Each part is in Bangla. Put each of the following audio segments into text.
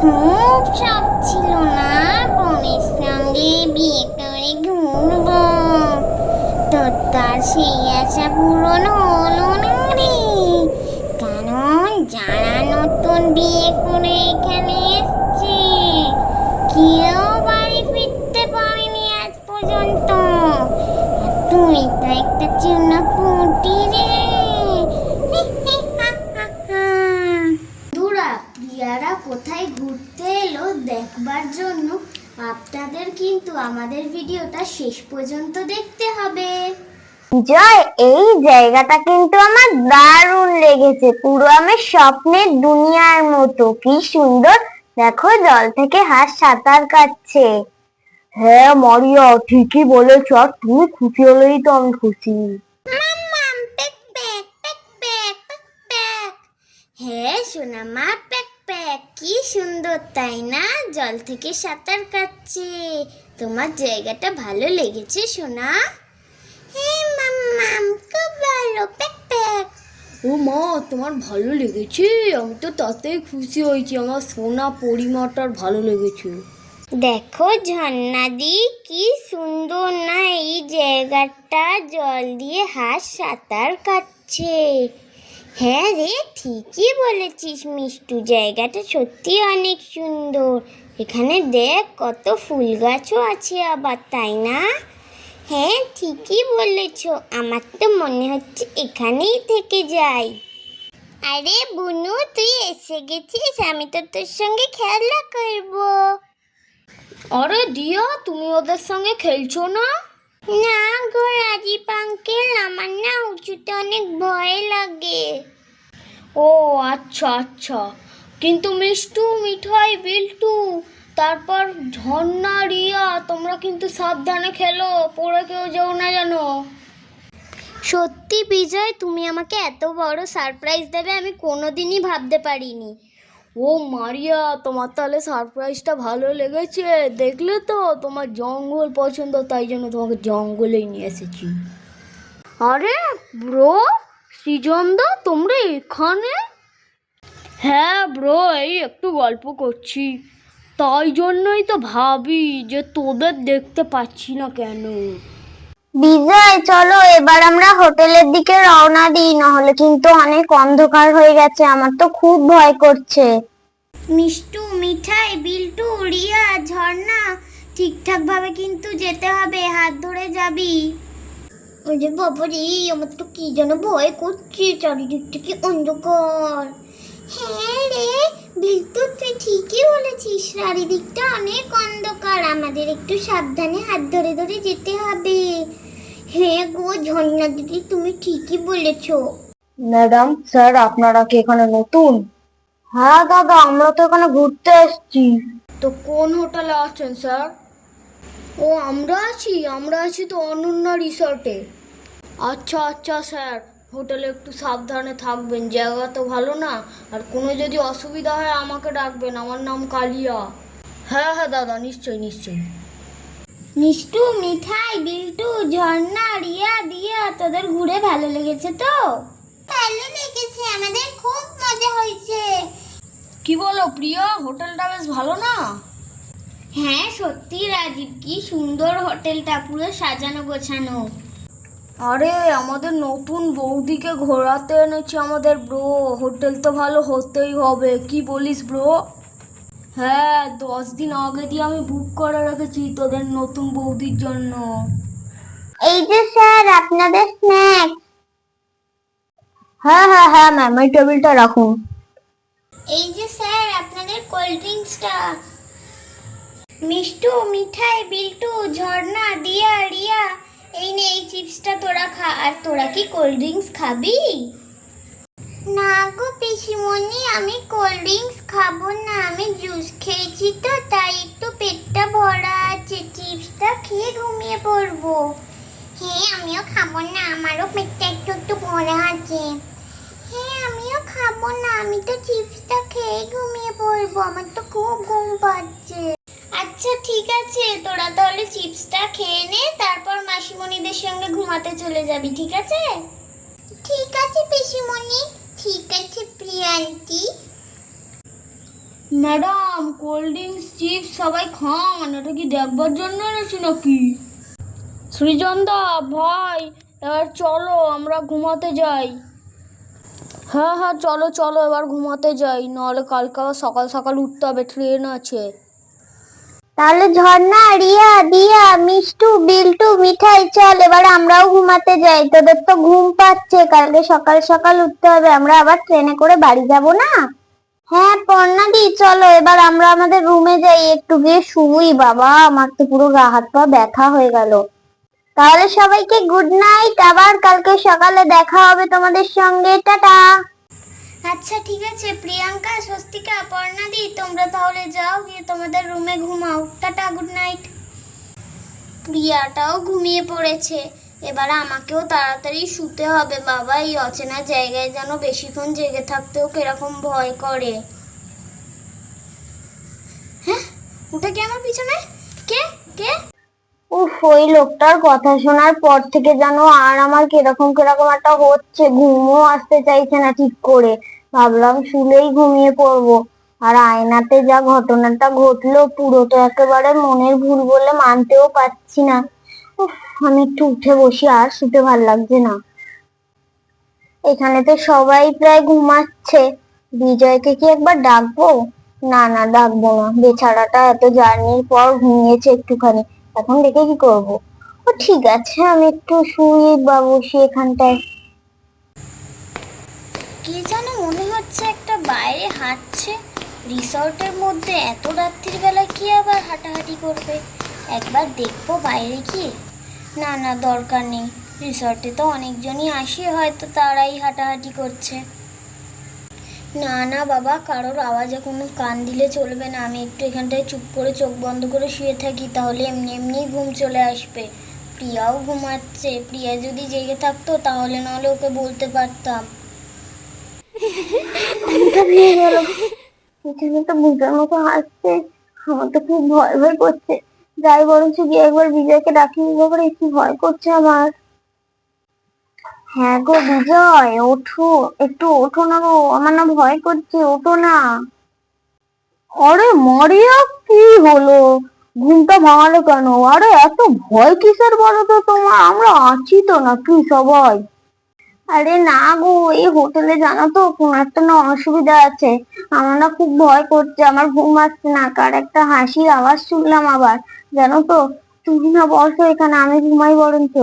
খুব শখ ছিল না বোনের সঙ্গে বিয়ে করে ঘুরবো। তো তার সেই আশা পূরণ হলো না রে। কারণ যারা নতুন বিয়ে করে এখানে এসছে, কেউ বাড়ি ফিরতে পারেনি আজ পর্যন্ত। তুই তো একটা চূর্ণ ফুটি রে বন্ধুরা প্রিয়ারা কোথায় ঘুরতে এলো দেখবার জন্য আপনাদের কিন্তু আমাদের ভিডিওটা শেষ পর্যন্ত দেখতে হবে। জয় এই জায়গাটা কিন্তু আমার দারুণ লেগেছে। পুরো আমার স্বপ্নের দুনিয়ার মতো। কি সুন্দর। দেখো জল থেকে হাঁস সাঁতার কাটছে। হ্যাঁ মারিয়া ঠিকই বলেছ। আর তুমি খুশি হলেই তো আমি খুশি। হ্যাঁ সোনা মা কি সুন্দর তাই না? জল থেকে সাঁতার কাটছে। তোমার জায়গাটা ভালো লেগেছে সোনা। হ্যাঁ মাম্মাম খুব ভালো প্যাক প্যাক। ও মা তোমার ভালো লেগেছে? আমি তো তাতেই খুশি হয়েছি। আমার সোনা পরিমাটার ভালো লেগেছে। দেখো ঝর্ণাদি কি সুন্দর না এই জায়গাটা। জল দিয়ে হাঁস সাঁতার কাটছে। হ্যাঁ রে, ঠিকই বলেছিস। মিষ্টু, জায়গাটা সত্যি অনেক সুন্দর। এখানে দেখ, কত ফুল গাছও আছে আবার, তাই না? হ্যাঁ ঠিকই বলেছ। আমার তো মনে হচ্ছে এখানেই থেকে যাই। আরে বুনু, তুই এসে গেছিস? আমি তো তোর সঙ্গে খেলা করব। আরে দিয়া, তুমি ওদের সঙ্গে খেলছো না? না গো রাজীব আঙ্কেল আমার না উঁচুতে অনেক ভয় লাগে। ও আচ্ছা আচ্ছা। কিন্তু মিষ্টু মিঠাই বিল্টু তারপর ঝর্ণা রিয়া তোমরা কিন্তু সাবধানে খেলো পড়ে কেউ যেও না জানো সত্যি বিজয় তুমি আমাকে এত বড় সারপ্রাইজ দেবে আমি কোনোদিনই ভাবতে পারিনি। ও মারিয়া, তোমার তাহলে সারপ্রাইজটা ভালো লেগেছে। দেখলে তো তোমার জঙ্গল পছন্দ, তাই জন্য তোমাকে জঙ্গলেই নিয়ে এসেছি। আরে ব্রো সৃজনদা তোমরা এখানে? হ্যাঁ ব্রো এই একটু গল্প করছি। তাই জন্যই তো ভাবি যে তোদের দেখতে পাচ্ছি না কেন। বিজয়, চলো, এবার আমরা হোটেলের দিকে রওনা দিই, নাহলে কিন্তু অনেক অন্ধকার হয়ে গেছে, আমার তো খুব ভয় করছে। মিষ্টু মিঠাই বিল্টু রিয়া ঝর্ণা ঠিকঠাক ভাবে কিন্তু যেতে হবে হাত ধরে যাবি। ওই যে বাবা রে আমার তো কি যেন ভয় করছে চারিদিকটা কি অন্ধকার। হ্যাঁ রে বিল্টু তুই ঠিকই বলেছিস চারিদিকটা অনেক অন্ধকার আমাদের একটু সাবধানে হাত ধরে ধরে যেতে হবে। হ্যাঁ গো ঝর্ণা দিদি তুমি ঠিকই বলেছ। ম্যাডাম স্যার আপনারা কি এখানে নতুন? হ্যাঁ দাদা আমরা তো এখানে ঘুরতে এসেছি। তো কোন হোটেলে আছেন স্যার? ও আমরা আছি আমরা আছি তো অনন্যা রিসর্টে। আচ্ছা আচ্ছা স্যার হোটেলে একটু সাবধানে থাকবেন জায়গা তো ভালো না। আর কোনো যদি অসুবিধা হয় আমাকে ডাকবেন আমার নাম কালিয়া। হ্যাঁ হ্যাঁ দাদা নিশ্চয়ই নিশ্চয়ই। মিষ্টু মিঠাই বিল্টু ঝর্ণা রিয়া দিয়া তোদের ঘুরে ভালো লেগেছে তো? ভালো লেগেছে আমাদের খুব মজা হয়েছে। কি বলো প্রিয়া? হোটেলটা বেশ ভালো না? হ্যাঁ সত্যি রাজীব কি সুন্দর হোটেলটা পুরো সাজানো গোছানো। আরে আমাদের নতুন বৌদিকে ঘোরাতে এনেছি আমাদের ব্রো হোটেল তো ভালো হতেই হবে। কি বলিস ব্রো হ্যাঁ দশ দিন আগে দিয়ে আমি বুক করে রেখেছি তোদের নতুন বৌদির জন্য। এই যে স্যার আপনাদের স্ন্যাক্স হ্যাঁ হ্যাঁ হ্যাঁ ম্যাম এই টেবিলটা রাখুন। এই যে স্যার, আপনাদের কোল্ড ড্রিঙ্কসটা। মিষ্টু, মিঠাই, বিল্টু, ঝর্ণা, দিয়া, রিয়া, এই নে, এই চিপসটা তোরা খা, আর তোরা কি কোল্ড ড্রিঙ্কস খাবি? না গো পিসিমণি, আমি কোল্ড ড্রিঙ্কস খাব না, আমি জুস খেয়েছি তো, তাই একটু পেটটা ভরা আছে, চিপসটা খেয়ে ঘুমিয়ে পড়ব। হ্যাঁ আমিও খাব না, আমারও পেটটা একটু একটু ভরা আছে। হ্যাঁ আমিও খাব না। আমি তো চিপসটা খেয়ে ঘুমিয়ে পড়ব। আমার তো খুব ঘুম পাচ্ছে। আচ্ছা ঠিক আছে। তোরা তাহলে চিপসটা খেয়ে নে, তারপর মাসিমণিদের সঙ্গে ঘুমাতে চলে যাবি, ঠিক আছে? ঠিক আছে, পিসিমণি। ঠিক আছে Priyanti madam, cold drinks, chips সবাই খান। এটা কি দেখবার জন্য এনেছি নাকি? সৃজনদা, ভাই, এবার চলো, আমরা ঘুমাতে যাই। হ্যাঁ হ্যাঁ চলো চলো, এবার ঘুমাতে যাই নাহলে কালকে আবার সকাল সকাল উঠতে হবে ট্রেন আছে। তাহলে ঝর্ণা, রিয়া, দিয়া, মিষ্টু, বিল্টু, মিঠাই, চল, এবার আমরাও ঘুমাতে যাই, তোদের তো ঘুম পাচ্ছে, কালকে সকাল সকাল উঠতে হবে, আমরা আবার ট্রেনে করে বাড়ি যাব না? হ্যাঁ পর্ণাদি চলো, এবার আমরা আমাদের রুমে যাই, একটু গিয়ে শুই, বাবা, আমার তো পুরো গা হাত পা ব্যথা হয়ে গেল। তাহলে সবাইকে গুড নাইট আবার কালকে সকালে দেখা হবে তোমাদের সঙ্গে টাটা। আচ্ছা ঠিক আছে প্রিয়াঙ্কা স্বস্তিকা পর্ণাদি তোমরা তাহলে যাও গিয়ে তোমাদের রুমে ঘুমাও। টাটা গুড নাইট প্রিয়াটাও ঘুমিয়ে পড়েছে। এবার আমাকেও তাড়াতাড়ি শুতে হবে বাবা এই অচেনা জায়গায় যেন বেশিক্ষণ জেগে থাকতেও কীরকম ভয় করে। হ্যাঁ? ওটা কি আমার পিছনে? কে? কে? উফ, ওই লোকটার কথা শোনার পর থেকে যেন আর আমার কীরকম কীরকম একটা হচ্ছে। ঘুমও আসতে চাইছে না ঠিক করে। ভাবলাম শুলেই ঘুমিয়ে পড়ব। আর আয়নাতে যা ঘটনাটা ঘটলো, পুরো তো একেবারে মনের ভুল বলে মানতেও পারছি না। উফ, আমি একটু উঠে বসি, আর শুতে ভালো লাগছে না। এখানে তো সবাই প্রায় ঘুমাচ্ছে। বিজয়কে কি একবার ডাকবো? না না, ডাকবো না। বেচারাটা এত জার্নির পর ঘুমিয়েছে একটুখানি। এখন দেখে কি করব? ও ঠিক আছে, আমি একটু শুই বা বসি এখানটায়। কি যেন মনে হচ্ছে একটা বাইরে হাঁটছে। রিসর্টের মধ্যে এত রাত্রির বেলা কি আবার হাঁটাহাঁটি করবে? একবার দেখব বাইরে গিয়ে। না না, দরকার নেই। রিসর্টে তো অনেকজনই আসে, হয়তো তারাই হাঁটাহাঁটি করছে। না না বাবা, কারোর আওয়াজে কোনো কান দিলে চলবে না। আমি একটু এখানটায় চুপ করে চোখ বন্ধ করে শুয়ে থাকি, তাহলে এমনি এমনি ঘুম চলে আসবে। প্রিয়াও ঘুমাচ্ছে। প্রিয়া যদি জেগে থাকতো, তাহলে নাহলে ওকে বলতে পারতাম। এখানে তো বুঝার মতো হাসছে আমার তো খুব ভয় ভয় করছে। যাই বরঞ্চ গিয়ে একবার বিজয়কে ডাকি ব্যাপারে কি ভয় করছে আমার। হ্যাঁ গো বিজয়, ওঠো। একটু ওঠো না গো, আমার না ভয় করছে, ওঠো না। আরে মারিয়া, কি হলো? ঘুমটা ভাঙালো কেন? আরে এত ভয় কিসের বলো তো তোমার? আমরা আছি তো নাকি সবাই? আরে না গো, এই হোটেলে জানো তো, কোন একটা না অসুবিধা আছে। আমার না খুব ভয় করছে, আমার ঘুম আসছে না। কার একটা হাসির আওয়াজ শুনলাম আবার, জানো তো? তুমি না বসো এখানে, আমি ঘুমাই বরঞ্চ।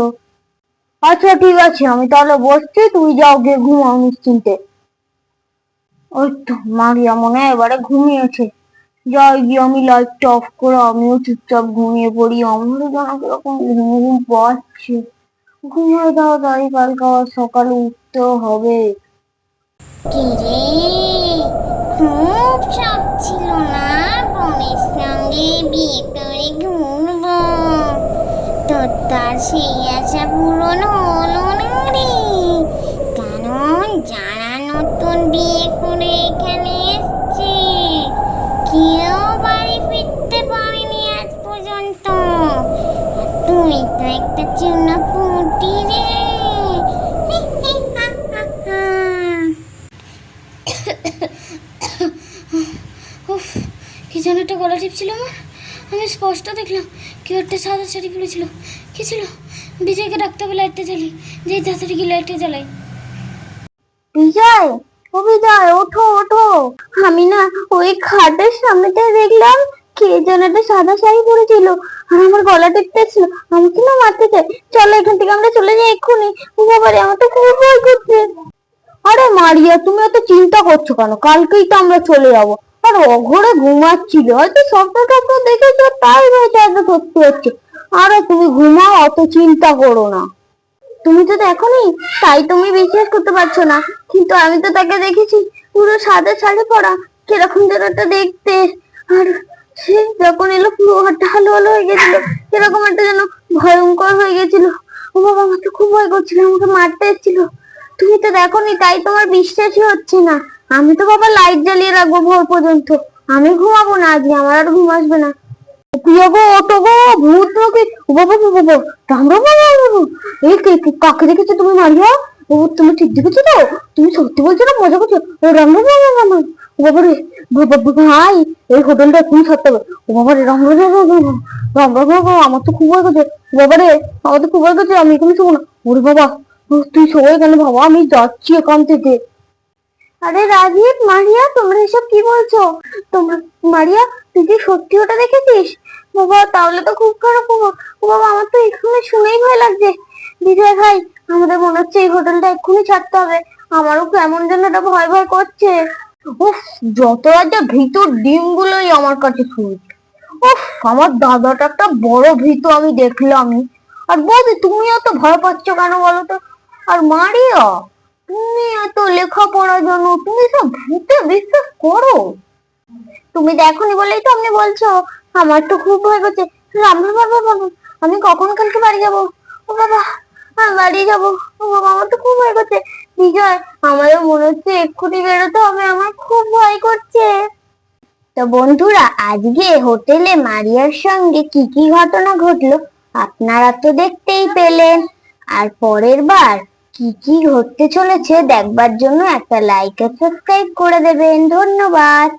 আচ্ছা ঠিক আছে, আমি তাহলে বসছি, তুমি যাও গিয়ে ঘুমাও নিশ্চিন্তে। ওই তো, মারিয়া মনে হয় এবারে ঘুমিয়েছে। যাই গিয়ে আমি লাইটটা অফ করে আমিও চুপচাপ ঘুমিয়ে পড়ি, আমারও যেন কীরকম ঘুম ঘুম পাচ্ছে। ঘুমিয়ে দাও তাই কালকে আবার সকালে উঠতেও হবে। খুব শখ ছিল না? বোনের সঙ্গে বিয়ে করে তোর সেই আশা পূরণ হলো না রে কারণ যারা নতুন বিয়ে করে এখানে এসছে, কেউ বাড়ি ফিরতে পারেনি আজ পর্যন্ত। তুই তো একটা চূর্ণ পুটি রে কি যেন একটা গলা টিপছিল আমার। আমি স্পষ্ট দেখলাম, কেউ একটা সাদা শাড়ি পরেছিল। কি ছিল? বিজয়কে ডাকতে হবে লাইটটা জ্বালি যেই তাড়াতাড়ি গিয়ে লাইটটা জ্বালাই। বিজয়, ও ওঠো ওঠো। আমি না ওই খাটের সামনেটায় দেখলাম, কে যেন একটা সাদা শাড়ি পরেছিল। আর আমার গলা টিপতেছিল আমাকে না মারতে চাই। চলো এখান থেকে আমরা চলে যাই এক্ষুনি। ও বাবারে, আমার তো খুব ভয় করছে। আরে মারিয়া, তুমি এত চিন্তা করছ কেন? কালকেই তো আমরা চলে যাব। আর অঘরে ঘুমাচ্ছিল। হয়তো স্বপ্ন টপ্ন দেখেছ, তাই হয়তো এত সত্যি হচ্ছে। আরে তুমি ঘুমাও, অত চিন্তা করো না। তুমি তো দেখোনি, তাই তুমি বিশ্বাস করতে পারছ না। কিন্তু আমি তো তাকে দেখেছি, পুরো সাদা শাড়ি পরা, কীরকম যেন একটা দেখতে। আর সে যখন এলো, পুরো হাতটা হালো হালো হয়ে গেছিল, কীরকম একটা যেন ভয়ঙ্কর হয়ে গেছিল। ও বাবা, আমার তো খুব ভয় করছিল, আমাকে মারতে এসেছিল। তুমি তো দেখোনি, তাই তোমার বিশ্বাসই হচ্ছে না। আমি তো বাবা লাইট জ্বালিয়ে রাখব ভোর পর্যন্ত। আমি ঘুমাবো না আজকে, আমার আর ঘুম আসবে না। গো ওটো গো, ভূত নাকি? কাকে দেখেছ তুমি মারিয়া? ও তুমি ঠিক দেখেছ তো? তুমি সত্যি বলছো না, মজা করছ? ও রামরা বাবা ভাই এই হোটেলটা তুমি সত্যি ও বাবা রে রামরা বাবা বাবা আমার তো খুব ভয় করছে। বাবা রে, আমার তো খুব ভয় করছে, আমি এখানে শোবো না। ওরে বাবা তুই শোবো কেন, বাবা, আমি যাচ্ছি এখান থেকে। আরে রাজীব, মারিয়া, তোমরা এসব কি বলছো? তোমরা, মারিয়া, তুই কি সত্যি ওটা দেখেছিস? বাবা, তাহলে তো খুব খারাপ ও বাবা, আমার তো এক্ষুনি শুনেই ভয় লাগছে। বিজয় ভাই, আমাদের মনে হচ্ছে এই হোটেলটা এক্ষুনি ছাড়তে হবে। আমারও কেমন যেন একটা ভয় ভয় করছে। উফ, যত রাজা ভিতর ডিমগুলোই আমার কাছে সুইট উফ, আমার দাদাটা একটা বড় ভীত আমি দেখলামই। আর বৌদি, তুমি এত ভয় পাচ্ছ কেন বলো তো? আর মারিয়া? তুমি এত লেখাপড়া জানো তুমি সব ভূতে বিশ্বাস করো? তুমি দেখোনি বলেই তো আপনি বলছো, আমার তো খুব ভয় করছে। রাম রাম রাম। আমি কখন কালকে বাড়ি যাব? ও বাবা বাড়ি যাব। ও বাবা, আমার তো খুব ভয় করছে। বিজয়, আমারও মনে হচ্ছে এক্ষুনি বেরোতে হবে, আমার খুব ভয় করছে। তো বন্ধুরা, আজকে হোটেলে মারিয়ার সঙ্গে কি কি ঘটনা ঘটলো আপনারা তো দেখতেই পেলেন। আর পরের বার কি কি ঘটতে চলেছে দেখবার জন্য একটা লাইক আর সাবস্ক্রাইব করে দেবেন। ধন্যবাদ।